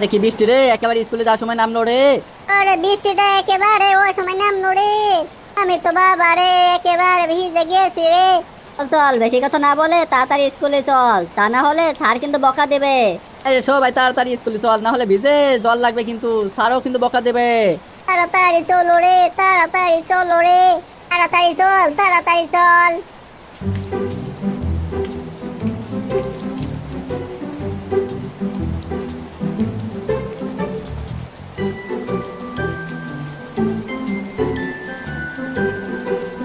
আরে কি বৃষ্টি রে? একেবারে স্কুলে যাওয়ার সময় নামলো রে। আরে বৃষ্টিটা একেবারে ওই সময় নামলো রে। আমি তো বাবা রে একেবারে ভিজে গেছি রে। চল চল বেশি কথা না বলে তাড়াতাড়ি স্কুলে চল। তা না হলে স্যার কিন্তু বকা দেবে। আরে সবাই তাড়াতাড়ি স্কুলে চল না হলে ভিজে জল লাগবে কিন্তু স্যারও কিন্তু বকা দেবে। তাড়াতাড়ি চলো রে তাড়াতাড়ি চলো রে। তাড়াতাড়ি চল তাড়াতাড়ি চল।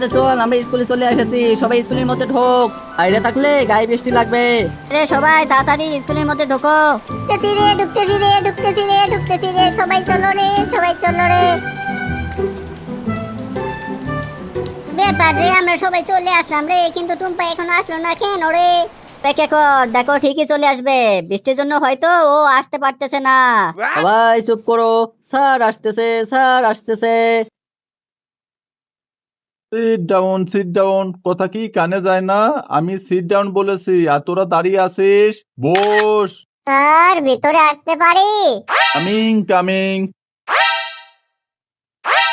আরে চল আমরা স্কুলে চলে এসেছি। সবাই স্কুলের মধ্যে ঢোক। বাইরে থাকলে গায়ে বৃষ্টি লাগবে। রে সবাই তাড়াতাড়ি স্কুলের মধ্যে ঢোকো। ঢুকতেছি রে ঢুকতেছি রে ঢুকতেছি রে ঢুকতেছি রে। সবাই চলো রে সবাই চলো রে। ব্যাপার রে আমরা সবাই চলে আসলাম রে কিন্তু টুম্পা এখনও আসলো না কেন রে? দেখে কর দেখো ঠিকই চলে আসবে। বৃষ্টির জন্য হয়তো ও আসতে পারতেছে না। সবাই চুপ করো। স্যার আসতেছে স্যার আসতেছে। সিট ডাউন সিট ডাউন কথা কি কানে যায় না? আমি সিট ডাউন বলেছি আর তোরা দাঁড়িয়ে আছিস? বস। স্যার ভিতরে আসতে পারি? Coming coming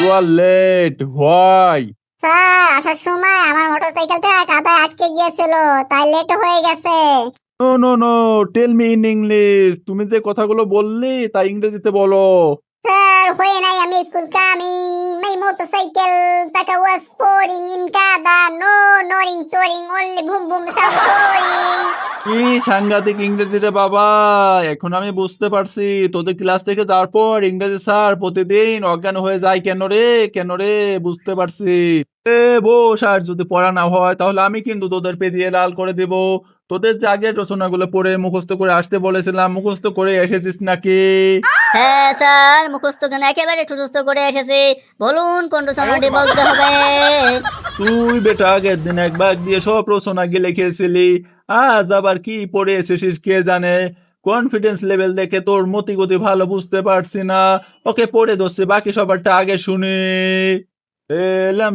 you are late why sir আসার সময় আমার মোটরসাইকেলটা কাদায় আটকে গিয়েছিল তাই লেট হয়ে গেছে। No no no tell me in English তুমি যে কথাগুলো বললি তা ইংরেজিতে বলো। স্যার, হয়ে নাই আমি স্কুল কামিং মাই মোটরসাইকেল টাকা ওয়াজ পোরিং ইন কাদা no noring choring only boom boom sound flooring কি সাংঘাতিক ইংরেজি রে বাবা, এখন আমি বুঝতে পারছি। তোদের ক্লাস থেকে যাওয়ার পর ইংরেজি স্যার প্রতিদিন অজ্ঞান হয়ে যায় কেন রে? কেন রে? বুঝতে পারছি। এ বস, আর যদি পড়া না হয়, তাহলে আমি কিন্তু তোদের পে দিয়ে লাল করে দেব। তোদের যে আগের রচনাগুলো পড়ে মুখস্থ করে আসতে বলেছিলাম মুখস্থ করে এসেছিস নাকি? হ্যাঁ স্যার মুখস্থ কেন একেবারে ঠুসুস্থ করে এসেছি। বলুন কোন রচনাটি বলতে হবে? তুই বেটা আগের দিন একবার দিয়ে সব রচনা গিয়ে লিখেছিলি আজ আবার কি পড়ে এসেছিস কে জানে? কনফিডেন্স লেভেল দেখে তোর মতি গতি ভালো বুঝতে পারছি না। ওকে পড়ে ধরছে বাকি সবারটা আগে শুনি।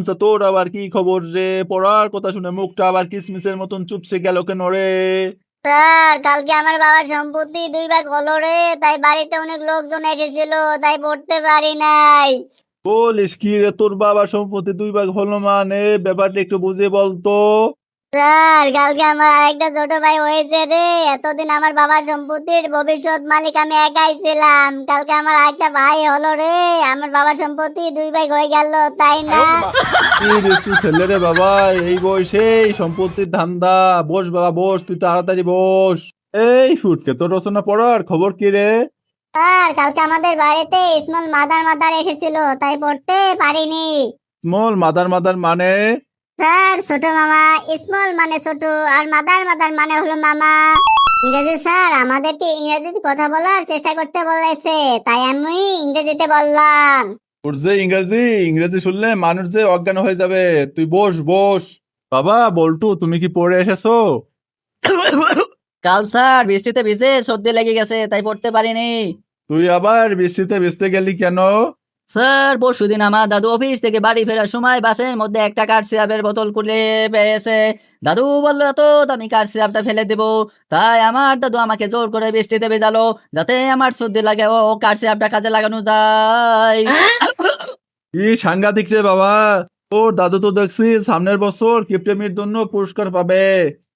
তো তোর আবার কি খবর রে? পড়ার কথা শুনে মুখটা আবার কিসমিসের মতন চুপসে গেল কেন রে? স্যার কালকে আমার বাবার সম্পত্তি দুই ভাগ হলো রে তাই বাড়িতে অনেক লোকজন এসেছিল তাই পড়তে পারি নাই। বলিস কি রে তোর বাবার সম্পত্তি দুই ভাগ হলো মানে? ব্যাপারটা একটু বুঝে বলতো। স্যার কালকে আমার আরেকটা ছোট ভাই হয়েছে রে। এতদিন আমার বাবার সম্পত্তির ভবিষ্যৎ মালিক আমি একাই ছিলাম। কালকে আমার আরেকটা ভাই হলো রে। আমার বাবার সম্পত্তি দুই ভাই হয়ে গেল তাই না? কি ছেলে রে বাবা এই বয়সে সম্পত্তির ধান্দা। বস বাবা বস তুই তাড়াতাড়ি বস। এই ফুটকে তোর রচনা পড়ার খবর কি রে? স্যার কালকে আমাদের বাড়িতে স্মল মাদার মাদার এসেছিল তাই পড়তে পারিনি। স্মল মাদার মাদার মানে? স্যার ছোট মামা স্মল মানে ছোট আর মাদার মাদার মানে হলো মামা। ইংরেজি স্যার আমাদেরকে ইংরেজিতে কথা বলার চেষ্টা করতে বলেছে তাই আমি ইংরেজিতে বললাম। যে ইংরেজি ইংরেজি শুনলে মানুষ যে অজ্ঞান হয়ে যাবে। তুই বস বস। বাবা বল্টু তুমি কি পড়ে এসেছ? কাল স্যার বৃষ্টিতে ভিজে সর্দি লেগে গেছে তাই পড়তে পারিনি। তুই আবার বৃষ্টিতে ভিজতে গেলি কেন? স্যার পরশুদিন আমার দাদু অফিস থেকে বাড়ি ফেরার সময় বাসের মধ্যে একটা কাঠ সিরাপের বোতল খুলে পেয়েছে। দাদু বলল এত দামি কাঠ সিরাপটা ফেলে দেবো। তাই আমার দাদু আমাকে জোর করে বৃষ্টিতে ভেজালো যাতে আমার সর্দি লাগে ও কাঠ সিরাপটা কাজে লাগানো যায়। কি সাংঘাতিক রে বাবা। ওর দাদু তো দেখছি সামনের বছর কিপ্টেমির জন্য পুরস্কার পাবে।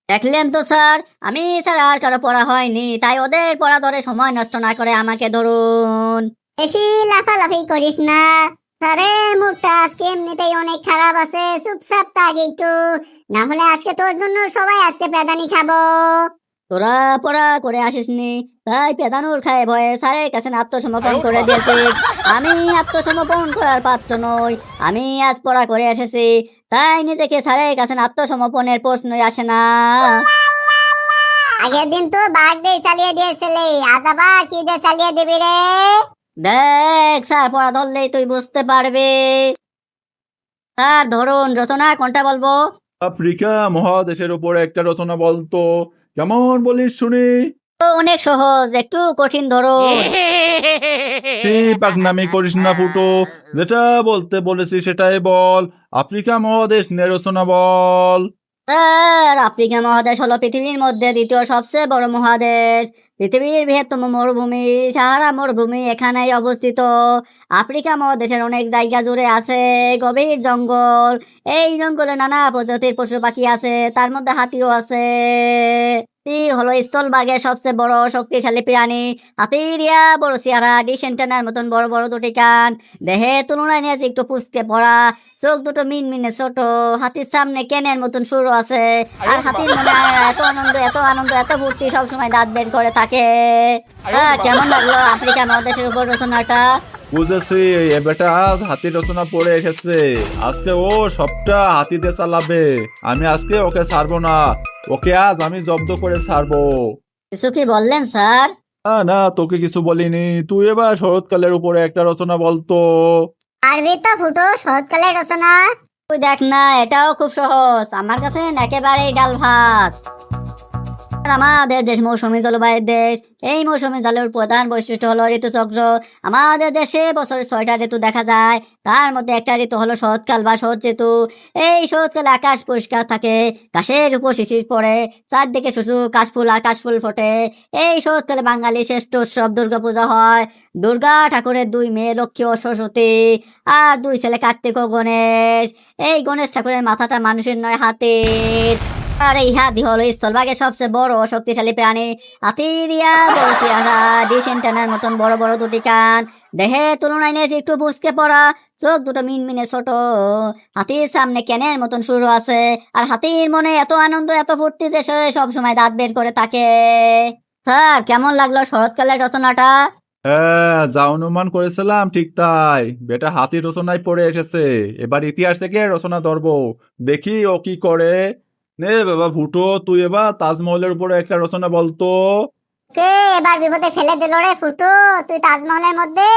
দেখলেন তো স্যার। আমি স্যার আর কারও পড়া হয়নি তাই ওদের পড়া ধরে সময় নষ্ট না করে আমাকে ধরুন। বেশি লাফালাফি করিস না। আরে মুখটা আজকে এমনিতেই অনেক খারাপ আছে চুপচাপ থাক একটু। না হলে আজকে তোর জন্য সবাই আজকে পেদানি খাব। তোরা পড়া করে আসিসনি। তাই পেদানুর খায় ভয়ে স্যারের কাছে আত্মসমর্পণ করে দিয়েছি। আমি আত্মসমর্পণ করার পাত্র নই। আমি আজ পড়া করে এসেছি। তাই নিজেকে স্যারের কাছে আত্মসমর্পণের প্রশ্নই আসে না। আগের দিন তো বাঘ দিয়ে চালিয়ে দিয়েছিলি আজ আবার কি দিয়ে চালিয়ে দিবি রে? দেখ স্যার পড়া ধরলেই তুই বুঝতে পারবি। স্যার ধরুন রচনা কোনটা বলব? আফ্রিকা মহাদেশের উপরে একটা রচনা বলতো কেমন বলিস শুনি? তো অনেক সহজ একটু কঠিন ধরুন সে পাকনামি করিস না ফুটো যেটা বলতে বলেছি সেটাই বল। আফ্রিকা মহাদেশ নিয়ে রচনা বল। স্যার আফ্রিকা মহাদেশ হলো পৃথিবীর মধ্যে দ্বিতীয় সবচেয়ে বড় মহাদেশ। পৃথিবীর বৃহত্তম মরুভূমি, সারা মরুভূমি এখানে অবস্থিত। আফ্রিকা মহাদেশের অনেক জায়গা জুড়ে আছে, গভীর জঙ্গল। এই জঙ্গলে নানা প্রজাতির পশু পাখি আছে, তার মধ্যে হাতিও আছে। হাতি হলো স্থলভাগের সবচেয়ে বড় শক্তিশালী প্রাণী। হাতিরিয়া বড় চেহারা ডিসেন্টানার মতন বড় বড় দুটি কান দেহে তুলনায় নিয়েছে একটু পুচকে পড়া চোখ দুটো মিন মিনে ছোট হাতির সামনে কেনের মতন সুর আছে। আর হাতির মনে এত আনন্দ এত আনন্দ এত ফুর্তি সবসময় দাঁত বের করে থাকে। কেমন লাগল আফ্রিকা মহাদেশের উপর রচনাটা? বুঝেছি এ বেটা আজ হাতি রচনা পড়ে এসেছে। আজকে ও সবটা হাতিতে চালাবে। আমি আজকে ওকে ছাড়বো না। ওকে আজ আমি জব্দ করে ছাড়বো। কিছু কি বললেন স্যার? না না তোকে কিছু বলিনি। তুই এবার শরৎকালের উপরে একটা রচনা বলতো পারবি তো ফুটো শরৎকালের রচনা? তুই দেখ না এটাও খুব সহজ। আমার কাছে একেবারেই ডাল ভাত। আমাদের দেশ মৌসুমী জলবায়ুর দেশ। এই মৌসুমী জলের প্রধান বৈশিষ্ট্য হলো ঋতুচক্র আমাদের দেশে বছরে ছয়টা ঋতু দেখা যায়। তার মধ্যে একটা ঋতু হলো শরৎকাল বা শরৎ ঋতু। এই শরৎকালে আকাশ পরিষ্কার থাকে গাছের উপর শিশির পড়ে, চারদিকে শুধু কাশফুল আর কাশফুল ফোটে। এই শরৎকালে বাঙালি শ্রেষ্ঠ উৎসব দুর্গাপূজা হয়। দুর্গা ঠাকুরের দুই মেয়ে লক্ষ্মী ও সরস্বতী আর দুই ছেলে কার্তিক ও গণেশ। এই গণেশ ঠাকুরের মাথাটা মানুষের নয়, হাতির। আর এই হাতি হলো স্থলভাগের সবচেয়ে বড় শক্তিশালী প্রাণী। বড় চেহারা ডিশ মতন বড় বড় দুটি কান। দেহে তুলনায় নিয়েছে একটু বুঝকে পড়া। চোখ দুটো মিনমিনে ছোট। হাতির সামনে ক্যানের মতন শুরু আছে। আর হাতির মনে এত আনন্দ, এত ফুর্তি দেশে সব সময় দাঁত বের করে থাকে। স্যার কেমন লাগল শরৎকালের রচনাটা? হ্যাঁ যা অনুমান করেছিলাম ঠিক তাই। বেটা হাতি রচনায় পড়ে এসেছে। এবার ইতিহাস থেকে রচনা ধরবো। দেখি ও কি করে। নে বাবা ভুটো তুই এবার তাজমহলের উপরে একটা রচনা বলতো কে এবার বিপদে ফেলে দিল রে ফুটো তুই তাজমহলের মধ্যে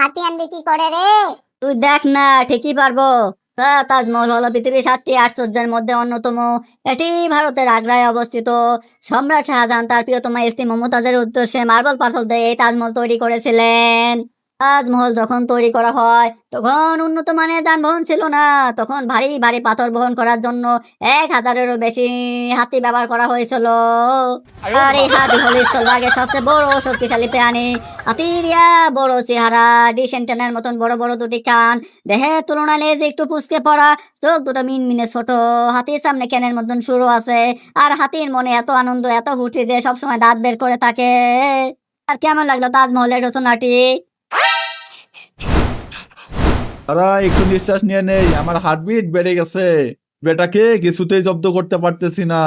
হাতি আনবি কি করে রে? তুই দেখ না ঠিকই পারব। তা তাজমহল হলো পৃথিবীর সাতটি আশ্চর্যের মধ্যে অন্যতম। এটি ভারতের আগ্রায় অবস্থিত। সম্রাট শাহজাহান তার প্রিয়তমা স্ত্রী মমতাজের উদ্দেশ্যে মার্বেল পাথর দিয়ে এই তাজমহল তৈরি করেছিলেন। তাজমহল যখন তৈরি করা হয় তখন উন্নত মানের যানবাহন ছিল না। তখন ভারী ভারী পাথর বহন করার জন্য এক হাজারেরও বেশি হাতি ব্যবহার করা হয়েছিল। আর এই হাতি হল স্থলভাগের সবচেয়ে বড় শক্তিশালী প্রাণী। হাতির ইয়া বড় চেহারা ডিশ এন্টেনার মতন বড় বড় দুটি কান। দেহের তুলনায় লেজ একটু পুচকে পড়া চোখ দুটো মিন মিনে ছোট। হাতির সামনে ক্যানের মতন শুরু আছে। আর হাতির মনে এত আনন্দ এত ফুটি যে সবসময় দাঁত বের করে থাকে। আর কেমন লাগল তাজমহলের রচনাটি? একটু নিঃশ্বাস নিয়ে নেই আমার হার্টবিট বেড়ে গেছে। বেটাকে কিছুতেই জব্দ করতে পারতেছি না।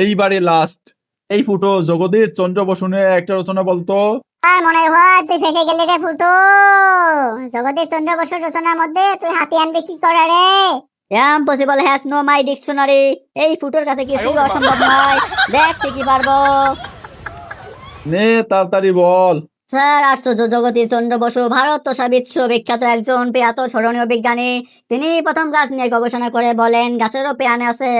এইবারে লাস্ট এই ফুটো চন্দ্র বসুনে একটা রচনা বলতো আর মনে হয় তুই ফেসে গেলি রে ফুটো। জগদীশ চন্দ্র বসুর রচনার মধ্যে তুই হাতি আনবি কি করে রে? Impossible has no my dictionary এই ফুটোর কাছে কিছুই অসম্ভব নয়। দেখ ঠিকই পারব। নে তাড়াতাড়ি বল। স্যার, আশ্চর্য জগতী চন্দ্র বসু ভারত বিশ্ব বিখ্যাত একজন পেয়াত স্মরণীয় বিজ্ঞানী। তিনি প্রথম গাছ নিয়ে গবেষণা করে বলেন গাছেরও পেয়ান আছে।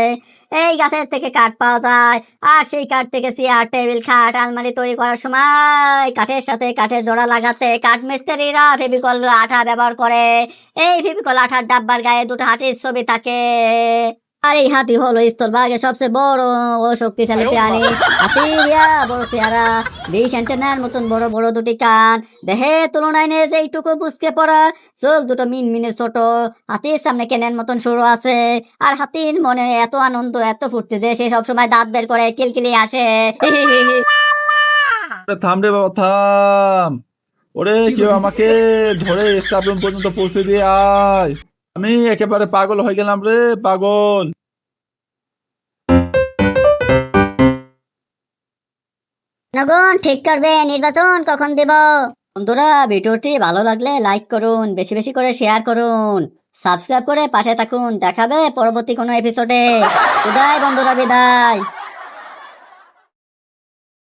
এই গাছের থেকে কাঠ পাওয়া যায়। আর সেই কাঠ থেকে চেয়ার, টেবিল, খাট, আলমারি তৈরি করার সময় কাঠের সাথে কাঠের জোড়া লাগাতে কাঠ মিস্ত্রিরা ফেবিকল আঠা ব্যবহার করে। এই ফেবিকল আঠার ডাব্বার গায়ে দুটো হাতির ছবি থাকে। আর এই হাতি হলো স্থলভাগের সবচেয়ে বড় ও শক্তিশালী প্রাণী। হাতির বড় চেহারা বিশ অ্যান্টেনার মতন বড় বড় দুটি কান। দেহে তুলনায় নেই যে এইটুকু বুঝকে পড়া। চোখ দুটো মিন মিনে ছোট। হাতির সামনে কেনের মতন সরু আছে। আর হাতির মনে এত আনন্দ এত ফুর্তি যে সে সবসময় দাঁত বের করে কিলকিলি আসে। আরে থাম রে বাবা থাম। ওরে কেউ আমাকে ধরে স্টাফ রুম পর্যন্ত পৌঁছে দিয়ে আয়। আমি একেবারে পাগল হয়ে গেলাম রে পাগল। নগুন ঠিক করবে নির্বাচন কখন দেব? বন্ধুরা ভিডিওটি ভালো লাগলে লাইক করুন বেশি বেশি করে শেয়ার করুন। সাবস্ক্রাইব করে পাশে থাকুন। দেখাবে পরবর্তী কোনো এপিসোডে বিদায় বন্ধুরা বিদায়।